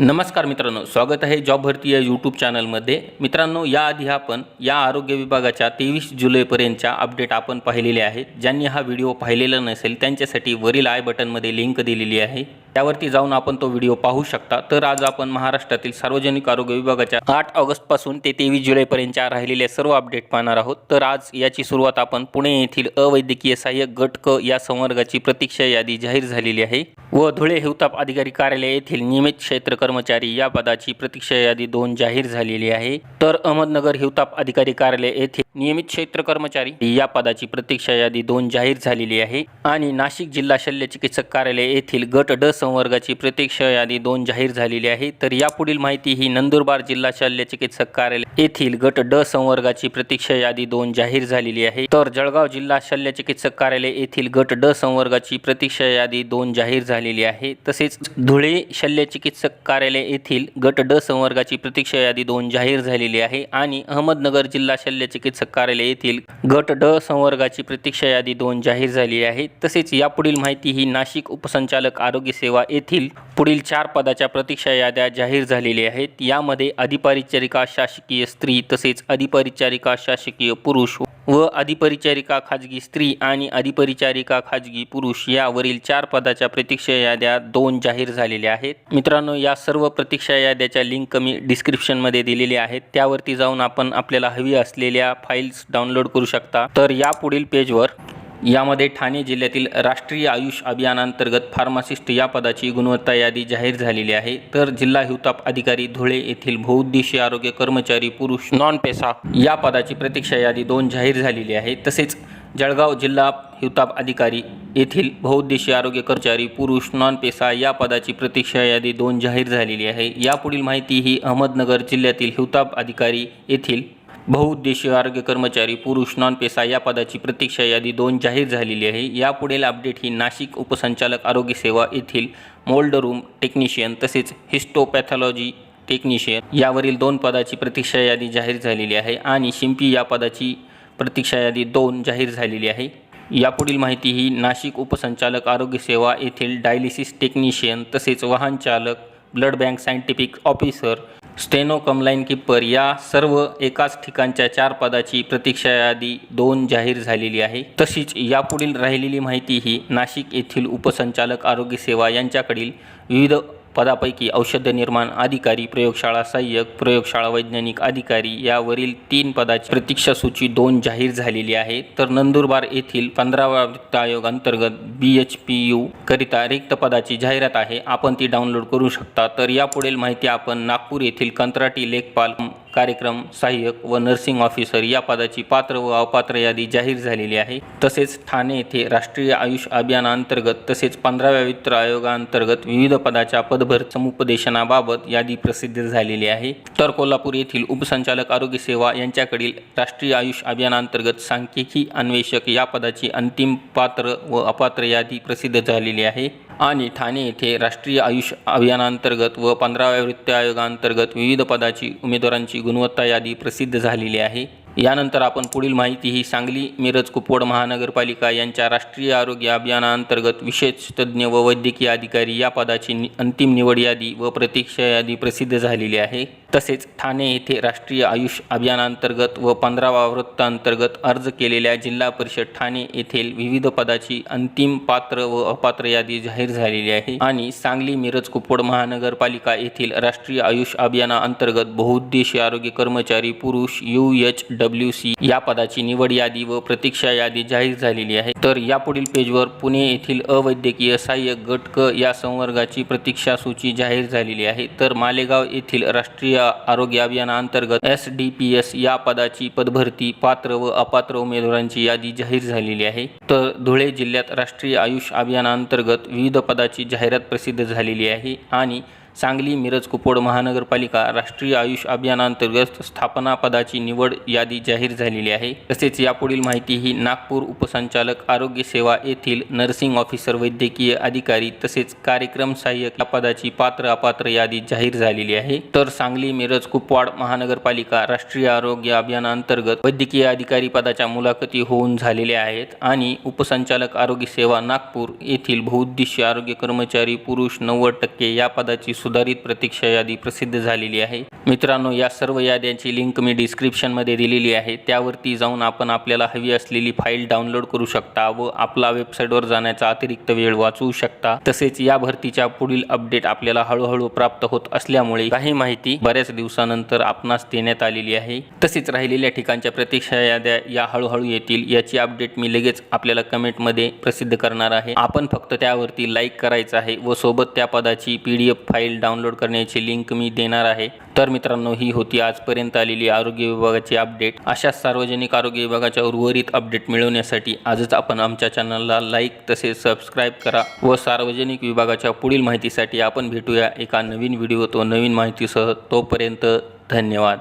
नमस्कार मित्रांनो स्वागत आहे जॉब भरती या यूट्यूब चॅनलमध्ये. मित्रांनो याआधी आपण या आरोग्य विभागाच्या तेवीस जुलैपर्यंतच्या अपडेट आपण पाहिलेले आहेत. ज्यांनी हा व्हिडिओ पाहिलेला नसेल त्यांच्यासाठी वरील आय बटनमध्ये लिंक दिलेली आहे. त्यावरती जाऊन आपण तो व्हिडिओ पाहू शकता. तर आज आपण महाराष्ट्रातील सार्वजनिक आरोग्य विभागाच्या आठ ऑगस्टपासून ते तेवीस जुलैपर्यंतच्या राहिलेल्या सर्व अपडेट पाहणार आहोत. तर आज याची सुरुवात आपण पुणे येथील अवैद्यकीय सहाय्यक गट क या संवर्गाची प्रतीक्षा यादी जाहीर झालेली आहे व धुळे हिवताप अधिकारी कार्यालय येथील नियमित क्षेत्र कर्मचारी या पदाची प्रतीक्षा यादी दोन जाहीर झालेली आहे. तर अहमदनगर हिवताप अधिकारी कार्यालय येथे नियमित क्षेत्र कर्मचारी. या पदाची प्रतीक्षा यादी दोन जाहीर झालेली आहे. आणि नाशिक जिल्हा शल्य चिकित्सक कार्यालय येथील गट ड संवर्गाची प्रतीक्षा यादी दोन जाहीर झालेली आहे. तर यापुढील माहिती ही नंदुरबार जिल्हा शल्य चिकित्सक कार्यालय येथील गट ड संवर्गाची प्रतीक्षा यादी दोन जाहीर झालेली आहे. तर जळगाव जिल्हा शल्य चिकित्सक कार्यालय येथील गट ड संवर्गाची प्रतीक्षा यादी दोन जाहीर झालेली आहे. तसेच धुळे शल्य चिकित्सक कार्यालय येथील गट ड संवर्गाची प्रतीक्षा यादी दोन जाहीर झालेली आहे. आणि अहमदनगर जिल्हा शल्य चिकित्सक कार्यालय येथील गट ड संवर्गाची प्रतीक्षा यादी दोन जाहीर झाली आहे. तसेच यापुढील माहिती ही नाशिक उपसंचालक आरोग्य सेवा येथील पुढील चार पदाच्या प्रतीक्षा याद्या जाहीर झालेल्या आहेत. यामध्ये अधिपरिचारिका शासकीय स्त्री तसेच अधिपरिचारिका शासकीय पुरुष व अधिपरिचारिका खाजगी स्त्री आणि अधिपरिचारिका खाजगी पुरुष यावरील चार पदाच्या प्रतीक्षा याद्या दोन जाहीर झालेल्या आहेत. मित्रांनो या सर्व प्रतीक्षा याद्याच्या लिंक मी डिस्क्रिप्शनमध्ये दिलेल्या आहेत. त्यावरती जाऊन आपण आपल्याला हवी असलेल्या फाईल्स डाउनलोड करू शकता. तर या पुढील पेजवर यामध्ये ठाणे जिल्ह्यातील राष्ट्रीय आयुष अभियानांतर्गत फार्मासिस्ट या पदाची गुणवत्ता यादी जाहीर झालेली आहे. तर जिल्हा हिवताप अधिकारी धुळे येथील बहुउद्देशीय आरोग्य कर्मचारी पुरुष नॉन पेसा या पदाची प्रतीक्षा यादी दोन जाहीर झालेली आहे. तसेच जळगाव जिल्हा हिवताप अधिकारी येथील बहुउद्देशीय आरोग्य कर्मचारी पुरुष नॉन पेसा या पदाची प्रतीक्षा यादी दोन जाहीर झालेली आहे. यापुढील माहिती ही अहमदनगर जिल्ह्यातील हिवताप अधिकारी येथील बहुउद्देशीय आरोग्य कर्मचारी पुरुष नॉन पेसा या पदाची प्रतीक्षा यादी दोन जाहीर झालेली आहे. यापुढील अपडेट ही नाशिक उपसंचालक आरोग्य सेवा येथील मोल्ड रूम टेक्निशियन तसेच हिस्टोपॅथॉलॉजी टेक्निशियन यावरील दोन पदाची प्रतीक्षा यादी जाहीर झालेली आहे आणि शिंपी या पदाची प्रतीक्षा यादी दोन जाहीर झालेली आहे. यापुढील माहिती ही नाशिक उपसंचालक आरोग्य सेवा येथील डायलिसिस टेक्निशियन तसेच वाहन चालक blood bank scientific officer steno कमलाईन किप्पर या सर्व एकाच ठिकाणच्या चार पदाची प्रतीक्षा यादी दोन जाहीर झालेली आहे. तशीच यापुढील राहिलेली माहिती ही नाशिक येथील उपसंचालक आरोग्य सेवा यांच्याकडील विविध पदापैकी औषध निर्माण अधिकारी प्रयोगशाळा सहाय्यक प्रयोगशाळा वैज्ञानिक अधिकारी यावरील तीन पदाची प्रतीक्षा सूची दोन जाहीर झालेली आहे. तर नंदुरबार येथील पंधरावा वित्त आयोग अंतर्गत बी एच पी यू करिता रिक्त पदाची जाहिरात आहे. आपण ती डाउनलोड करू शकता. तर यापुढील माहिती आपण नागपूर येथील कंत्राटी लेखपाल कार्यक्रम सहाय्यक व नर्सिंग ऑफिसर या पदाची पात्र व अपात्र यादी जाहीर झालेली आहे. तसेच ठाणे येथे राष्ट्रीय आयुष अभियानाअंतर्गत तसेच पंधराव्या वित्त आयोगाअंतर्गत विविध पदाच्या पदभर समुपदेशनाबाबत यादी प्रसिद्ध झालेली आहे. तर कोल्हापूर येथील उपसंचालक आरोग्य सेवा यांच्याकडील राष्ट्रीय आयुष अभियानाअंतर्गत सांख्यिकी अन्वेषक या पदाची अंतिम पात्र व अपात्र यादी प्रसिद्ध झालेली आहे. आणि ठाणे येथे राष्ट्रीय आयुष अभियानांतर्गत व पंधराव्या वृत्त आयोगांतर्गत विविध पदाची उमेदवारांची गुणवत्ता यादी प्रसिद्ध झालेली आहे. यानंतर आपण पुढील माहिती ही सांगली मिरज कुपवाड महानगरपालिका यांच्या राष्ट्रीय आरोग्य अभियानाअंतर्गत विशेष तज्ज्ञ व वैद्यकीय अधिकारी या पदाची नि अंतिम निवड यादी व प्रतीक्षा यादी प्रसिद्ध झालेली आहे. तसेच ठाणे येथे राष्ट्रीय आयुष अभियानांतर्गत व पंधरावा वृत्तांतर्गत अर्ज केलेल्या जिल्हा परिषद ठाणे येथील विविध पदाची अंतिम पात्र व अपात्र यादी जाहीर झालेली आहे. आणि सांगली मिरज कुपवाड महानगरपालिका येथील राष्ट्रीय आयुष अभियानाअंतर्गत बहुउद्देशीय आरोग्य कर्मचारी पुरुष यू एच डब्ल्यू सी या पदाची निवड यादी व प्रतीक्षा यादी जाहीर झालेली आहे. तर यापुढील पेजवर पुणे येथील अवैद्यकीय सहाय्यक गट क या संवर्गाची प्रतीक्षा सूची जाहीर झालेली आहे. तर मालेगाव येथील राष्ट्रीय आरोग्य अभियानाअंतर्गत एस डी पी एस या पदाची पदभरती पात्र व अपात्र उमेदवारांची यादी जाहीर झालेली आहे. तर धुळे जिल्ह्यात राष्ट्रीय आयुष अभियानाअंतर्गत विविध पदाची जाहिरात प्रसिद्ध झालेली आहे आणि सांगली मिरज कुपवाड महानगरपालिका राष्ट्रीय आयुष अभियानांतर्गत स्थापना पदाची निवड यादी जाहीर झालेली आहे. तसेच यापुढील माहिती ही नागपूर उपसंचालक आरोग्य सेवा येथील नर्सिंग ऑफिसर वैद्यकीय अधिकारी तसेच कार्यक्रम सहाय्यक या पदाची पात्र अपात्र यादी जाहीर झालेली आहे. तर सांगली मिरज कुपवाड महानगरपालिका राष्ट्रीय आरोग्य अभियानांतर्गत वैद्यकीय अधिकारी पदाच्या मुलाखती होऊन झालेल्या आहेत आणि उपसंचालक आरोग्य सेवा नागपूर येथील बहुउद्देशीय आरोग्य कर्मचारी पुरुष नव्वद टक्के या पदाची सुधारित प्रतीक्षा यादी प्रसिद्ध झालेली आहे. मित्रांनो या सर्व याद्यांची लिंक मी डिस्क्रिप्शनमध्ये दिलेली आहे. त्यावरती जाऊन आपण आपल्याला हवी असलेली फाईल डाउनलोड करू शकता व आपला वेबसाईटवर जाण्याचा अतिरिक्त वेळ वाचवू शकता. तसेच या भरतीच्या पुढील अपडेट आपल्याला हळूहळू प्राप्त होत असल्यामुळे काही माहिती बऱ्याच दिवसानंतर आपणास देण्यात आलेली आहे. तसेच राहिलेल्या ठिकाणच्या प्रतीक्षा याद्या या हळूहळू येतील याची अपडेट मी लगेच आपल्याला कमेंटमध्ये प्रसिद्ध करणार आहे. आपण फक्त त्यावरती लाईक करायचं आहे व सोबत त्या पदाची P D F file download करण्याची लिंक मी देणार आहे. तर मित्रांनो ही होती आजपर्यंत आलेली आरोग्य विभागाची अपडेट. अशा सार्वजनिक आरोग्य विभागाच्या उर्वरित अपडेट मिळवण्यासाठी आजच आपण आमच्या चॅनलला लाईक तसेच सबस्क्राईब करा व सार्वजनिक विभागाच्या पुढील माहितीसाठी आपण भेटूया एका नवीन व्हिडिओ तो नवीन माहितीसह. तोपर्यंत धन्यवाद.